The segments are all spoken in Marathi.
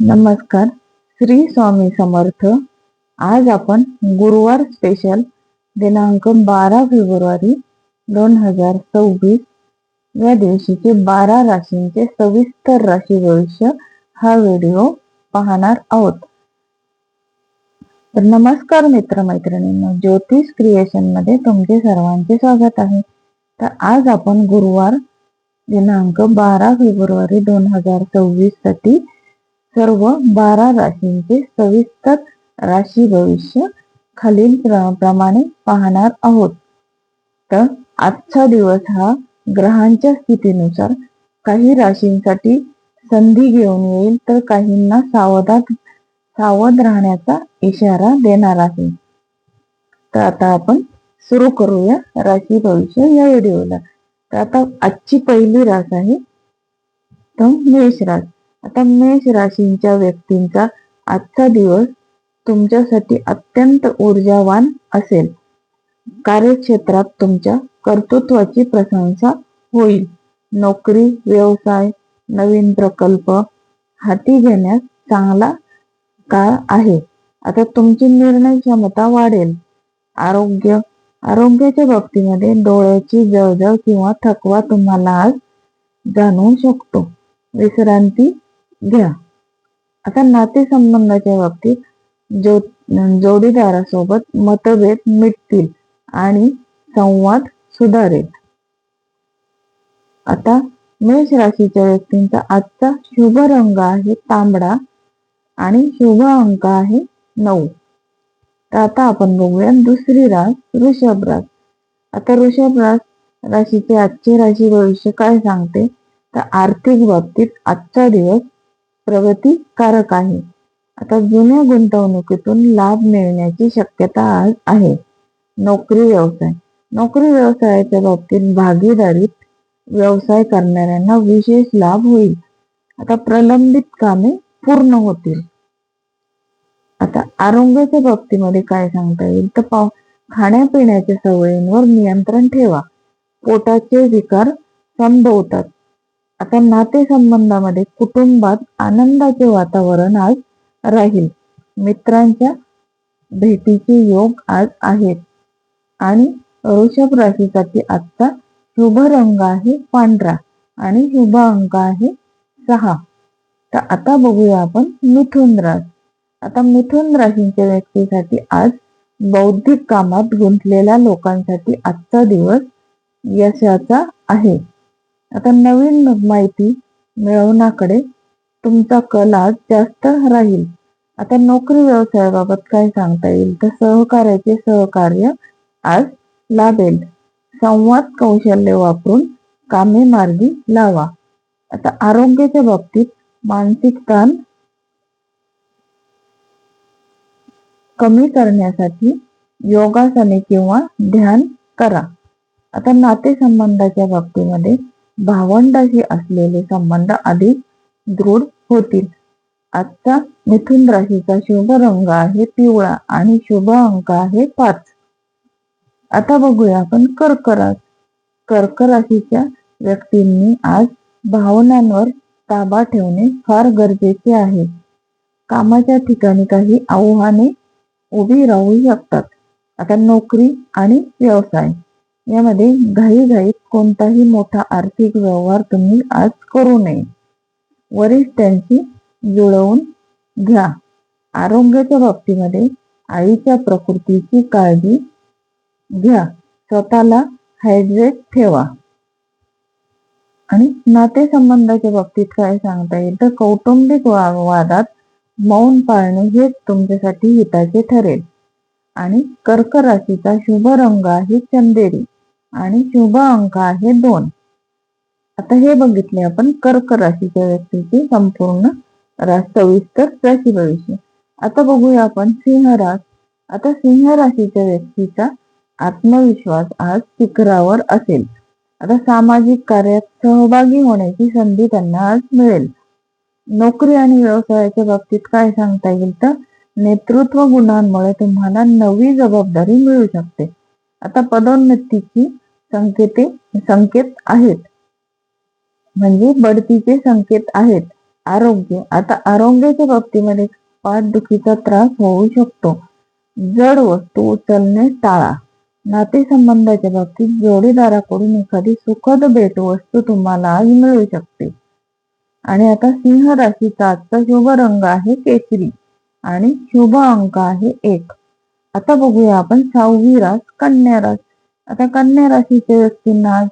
नमस्कार. श्री स्वामी समर्थ. आज आपण गुरुवार स्पेशल दिनांक बारा फेब्रुवारी दोन हजार सव्वीस या दिवशीचे बारा राशींचे सविस्तर राशी भविष्य हा व्हिडिओ पाहणार आहोत. तर नमस्कार मित्रमैत्रिणींना ज्योतिष क्रिएशनमध्ये तुमचे सर्वांचे स्वागत आहे. तर आज आपण गुरुवार दिनांक बारा फेब्रुवारी दोन हजार सव्वीससाठी सर्व बारा राशींचे सविस्तर राशी भविष्य खालील प्रमाणे पाहणार आहोत. तर आजचा दिवस हा ग्रहांच्या स्थितीनुसार काही राशींसाठी संधी घेऊन येईल तर काहींना सावधात सावध राहण्याचा इशारा देणार आहे. तर आता आपण सुरू करूया राशी भविष्य या व्हिडिओला. तर आता आजची पहिली रास आहे तर मेष रास आता मेष राशींच्या व्यक्तींचा आजचा दिवस तुमच्यासाठी अत्यंत ऊर्जावान असेल. कार्यक्षेत्रात तुमच्या कर्तृत्वाची प्रशंसा होईल. नोकरी व्यवसाय नवीन प्रकल्प हाती घेण्यास चांगला काळ आहे. आता तुमची निर्णय क्षमता वाढेल. आरोग्य आरोग्याच्या बाबतीमध्ये डोळ्याची जळजळ किंवा थकवा तुम्हाला आज जाणवू शकतो. विश्रांती घ्या आता नातेसंबंधाच्या बाबतीत जो जोडीदारासोबत मतभेद मिटतील आणि संवाद सुधारेल. आता मेष राशीच्या व्यक्तींचा आजचा शुभ रंग आहे तांबडा आणि शुभ अंक आहे नऊ. तर आता आपण बघूया दुसरी रास वृषभ रास. आता वृषभ रास राशीचे आजचे राशी भविष्य काय सांगते? तर आर्थिक बाबतीत आजचा दिवस प्रगतीकारक आहे. आता जुन्या गुंतवणुकीतून लाभ मिळण्याची शक्यता आज आहे. नोकरी व्यवसाय. नोकरी व्यवसायाच्या बाबतीत भागीदारीत व्यवसाय करणाऱ्यांना विशेष लाभ होईल. आता प्रलंबित कामे पूर्ण होतील. आता आरोग्याच्या बाबतीमध्ये काय सांगता येईल? तर पाव खाण्यापिण्याच्या सवयींवर नियंत्रण ठेवा. पोटाचे विकार संभवतात. आता नातेसंबंधामध्ये कुटुंबात आनंदाचे वातावरण आज राहील. मित्रांच्या भेटीचे योग आज आहेत. आणि वृषभ राशीसाठी आजचा शुभ रंग आहे पांढरा आणि शुभ अंक आहे सहा. तर आता बघूया आपण मिथुन रास आता मिथुन राशींच्या व्यक्तीसाठी आज बौद्धिक कामात गुंतलेल्या लोकांसाठी आजचा दिवस यशाचा आहे. आता नवीन माहिती मिळवण्याकडे तुमचा कल आज जास्त राहील. आता नोकरी व्यवसायाबाबत काय सांगता येईल? तर सहकार्याचे सहकार्य आज लाभेल. संवाद कौशल्य वापरून कामे मार्गी लावा. आता आरोग्याच्या बाबतीत मानसिक ताण कमी करण्यासाठी योगासने किंवा ध्यान करा. आता नातेसंबंधाच्या बाबतीमध्ये भावंडाशी असलेले संबंध अधिक दृढ होतील. आजचा मिथुन राशीचा शुभ रंग आहे पिवळा आणि शुभ अंक आहे पाच. आता बघूया आपण कर्क कर्क राशीच्या व्यक्तींनी आज भावनांवर ताबा ठेवणे फार गरजेचे आहे. कामाच्या ठिकाणी काही आव्हाने उभी राहू शकतात. आता नोकरी आणि व्यवसाय. यामध्ये घाईघाईत कोणताही मोठा आर्थिक व्यवहार तुम्ही आज करू नये. वरिष्ठांशी जुळवून घ्या. आरोग्याच्या बाबतीमध्ये आईच्या प्रकृतीची काळजी घ्या. स्वतःला हायड्रेट ठेवा. आणि नातेसंबंधाच्या बाबतीत काय सांगता येईल? तर कौटुंबिक वादात मौन पाळणे हेच तुमच्यासाठी हिताचे ठरेल. आणि कर्क राशीचा शुभ रंग आहे चंदेरी आणि शुभ अंक आहे दोन. आता हे बघितले आपण कर्क राशीच्या व्यक्तीची संपूर्ण रास सविस्तर राशी भविष्य. आता बघूया आपण सिंह रास आता सिंह राशीच्या व्यक्तीचा आत्मविश्वास आज शिखरावर असेल. आता सामाजिक कार्यात सहभागी होण्याची संधी त्यांना आज मिळेल. नोकरी आणि व्यवसायाच्या बाबतीत काय सांगता येईल तर नेतृत्व गुणांमुळे तुम्हाला नवी जबाबदारी मिळू शकते. आता पदोन्नतीची संकेते संकेत आहेत. म्हणजे बढतीचे संकेत आहेत. आरोग्य आता आरोग्याच्या बाबतीमध्ये पाठदुखीचा त्रास होऊ शकतो. जड वस्तू उचलणे टाळा नातेसंबंधाच्या बाबतीत जोडीदाराकडून एखादी सुखद भेटवस्तू तुम्हाला आज मिळू शकते. आणि आता सिंह राशीचा आजचा शुभ रंग आहे केसरी. आणि शुभ अंक आहे एक. आता बघूया आपण सहावी रास कन्या रास. आता कन्या राशीच्या व्यक्तींना आज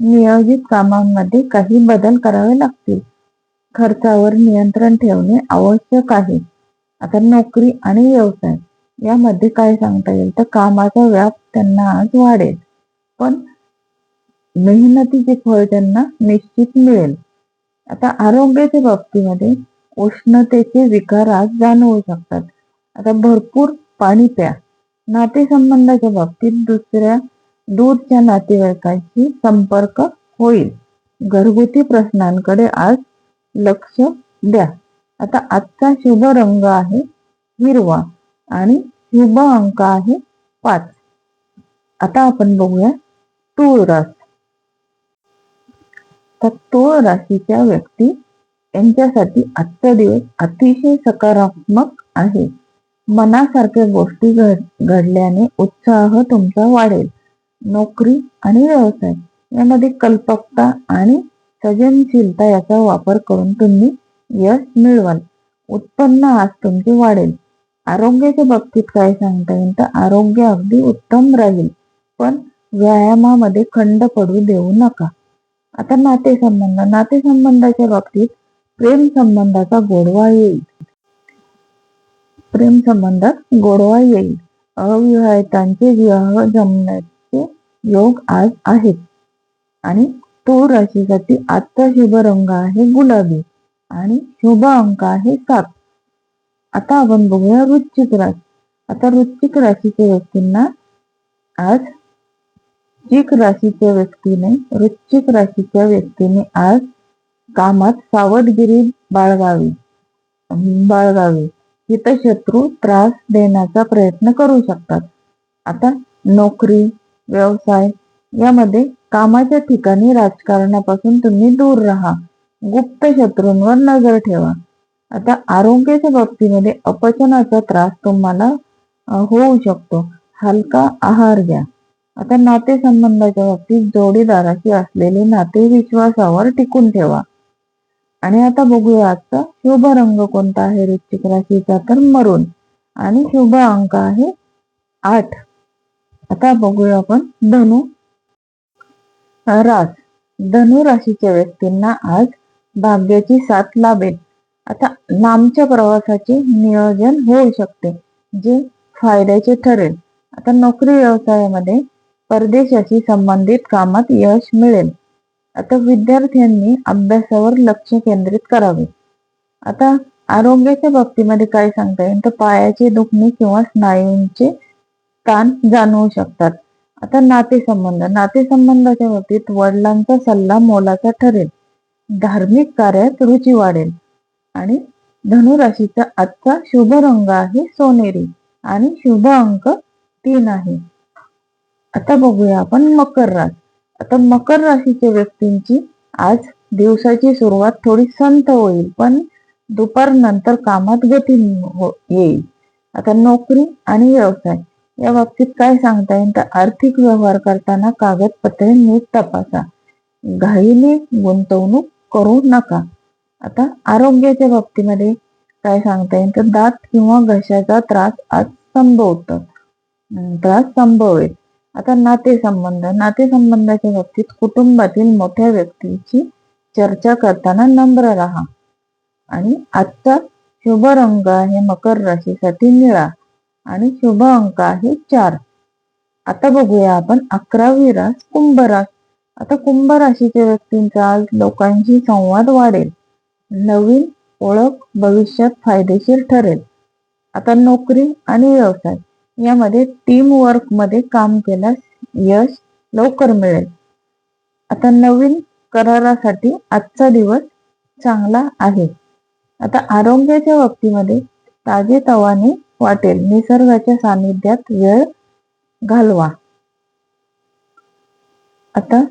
नियोजित कामांमध्ये काही बदल करावे लागतील. खर्चावर नियंत्रण ठेवणे आवश्यक आहे. आता नोकरी आणि व्यवसाय यामध्ये काय सांगता येईल? तर कामाचा व्याप त्यांना आज वाढेल. पण मेहनतीचे फळ त्यांना निश्चित मिळेल. आता आरोग्याच्या बाबतीमध्ये उष्णतेचे विकार आज जाणवू शकतात. आता भरपूर पाणी प्या. नातेसंबंधाच्या बाबतीत दुसऱ्या दूरच्या नातेवाईकांशी संपर्क होईल. घरगुती प्रश्नांकडे आज लक्ष द्या. आता आजचा शुभ रंग आहे हिरवा आणि शुभ अंक आहे पाच. आता आपण बघूया तूळ रास तर तूळ राशीच्या व्यक्ती यांच्यासाठी आजचा दिवस अतिशय सकारात्मक आहे. मनासारख्या गोष्टी घडल्याने उत्साह तुमचा वाढेल. नोकरी आणि व्यवसाय यामध्ये कल्पकता आणि सृजनशीलता याचा वापर करून तुम्ही यश मिळवाल. उत्पन्न आज तुमचे वाढेल. आरोग्याच्या बाबतीत काय सांगता येईल तर आरोग्य अगदी उत्तम राहील. पण व्यायामामध्ये खंड पडू देऊ नका. आता नातेसंबंध नातेसंबंधाच्या बाबतीत प्रेम संबंधाचा गोडवा येईल. प्रेम संबंधात गोडवा येईल. अविवाहितांचे विवाह जमण्याचे योग आज आहेत. आणि तो राशीसाठी आजचा शुभ रंग आहे गुलाबी आणि शुभ अंक आहे सात. आता आपण बघूया वृश्चिक राशी. आता वृश्चिक राशीच्या व्यक्तींना आज वृश्चिक राशीच्या व्यक्तीने वृश्चिक राशीच्या व्यक्तीने आज कामात सावधगिरी बाळगावी. बाळगावी. हितशत्रू त्रास देण्याचा प्रयत्न करू शकतात. आता नोकरी व्यवसाय यामध्ये कामाच्या ठिकाणी राजकारणापासून तुम्ही दूर राहा. गुप्त शत्रूंवर नजर ठेवा. आता आरोग्याच्या बाबतीमध्ये अपचनाचा त्रास तुम्हाला होऊ शकतो. हलका आहार घ्या. आता नातेसंबंधाच्या बाबतीत जोडीदाराशी असलेले नाते विश्वासावर टिकून ठेवा. आणि आता बघूया आजचा शुभ रंग कोणता आहे वृश्चिक राशीचा? तर मरून. आणि शुभ अंक आहे आठ. आता बघूया आपण धनु. रास. धनु राशीच्या व्यक्तींना आज भाग्याची साथ लाभेल आता लांबच्या प्रवासाचे नियोजन होऊ शकते जे फायद्याचे ठरेल. आता नोकरी व्यवसायामध्ये परदेशाशी संबंधित कामात यश मिळेल. आता विद्यार्थ्यांनी अभ्यासावर लक्ष केंद्रित करावे. आता आरोग्याच्या बाबतीमध्ये काय सांगता येईल? तर पायाचे दुखणे किंवा स्नायूंचे ताण जाणवू शकतात. आता नातेसंबंध. नातेसंबंधाच्या बाबतीत वडिलांचा सल्ला मोलाचा ठरेल. धार्मिक कार्यात रुची वाढेल. आणि धनुराशीचा आजचा शुभ रंग आहे सोनेरी. आणि शुभ अंक तीन आहे. आता बघूया आपण मकर राशी. आता मकर राशीच्या व्यक्तींची आज दिवसाची सुरुवात थोडी संत होईल पण दुपार नंतर कामात गती हो, येईल. आता नोकरी आणि व्यवसाय या बाबतीत काय सांगता येईल? तर आर्थिक व्यवहार करताना कागदपत्रे नीट तपासा. घाईने गुंतवणूक करू नका. आता आरोग्याच्या बाबतीमध्ये काय सांगता येईल? तर दात किंवा घशाचा त्रास आज संभवत त्रास संभवेल. आता नातेसंबंध. नातेसंबंधाच्या बाबतीत कुटुंबातील मोठ्या व्यक्तीची चर्चा करताना नम्र राहा. आणि आजचा शुभ रंग आहे मकर राशीसाठी निळा आणि शुभ अंक आहे चार. आता बघूया आपण अकरावी रास कुंभ रास. आता कुंभ राशीच्या व्यक्तींचा आज लोकांशी संवाद वाढेल. नवीन ओळख भविष्यात फायदेशीर ठरेल. आता नोकरी आणि व्यवसाय. यामध्ये टीम वर्कमध्ये काम केल्यास यश लवकर मिळेल. आता नवीन करारासाठी आजचा दिवस चांगला आहे. आता आरोग्याच्या बाबतीमध्ये ताजे तवाने वाटेल. निसर्गाच्या सानिध्यात वेळ घालवा. आता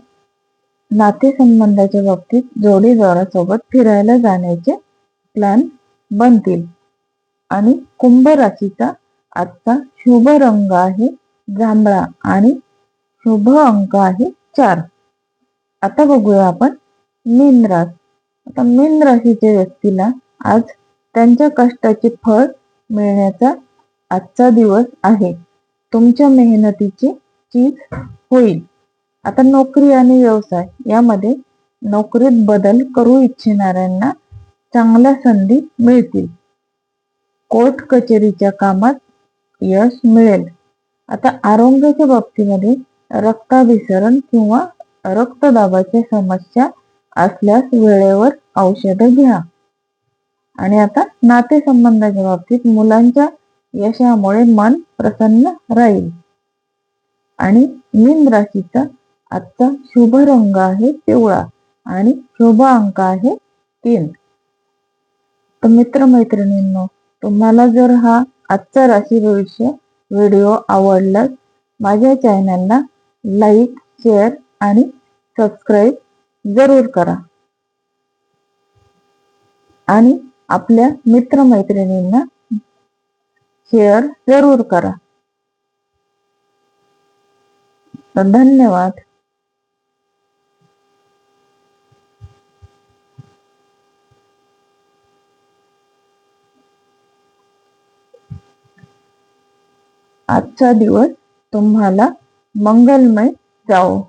नातेसंबंधाच्या बाबतीत जोडीदारासोबत फिरायला जाण्याचे प्लॅन बनतील. आणि कुंभ राशीचा आजचा शुभ रंग आहे जांभळा आणि शुभ अंक आहे चार. आता बघूया आपण मीन रास आता मीन राशीच्या व्यक्तीला आज त्यांच्या कष्टाचे फळ मिळण्याचा आजचा दिवस आहे. तुमच्या मेहनतीची चीज होईल. आता नोकरी आणि व्यवसाय यामध्ये नोकरीत बदल करू इच्छिणाऱ्यांना चांगल्या संधी मिळतील. कोर्ट कचेरीच्या कामात यश मिळेल. आता आरोग्याच्या बाबतीमध्ये रक्ताभिसरण किंवा रक्तदाबाच्या समस्या असल्यास वेळेवर औषधं घ्या. आणि आता नातेसंबंधाच्या बाबतीत मुलांच्या यशामुळे मन प्रसन्न राहील. आणि मीन राशीचा आजचा शुभ रंग आहे पिवळा आणि शुभ अंक आहे तीन. तर मित्रमैत्रिणींनो तुम्हाला जर हा आजचा राशी भविष्य व्हिडिओ आवडलाच माझ्या चॅनलला लाईक शेअर आणि सबस्क्राईब जरूर करा. आणि आपल्या मित्रमैत्रिणींना शेअर जरूर करा. धन्यवाद. आजचा दिवस तुम्हाला मंगलमय जाओ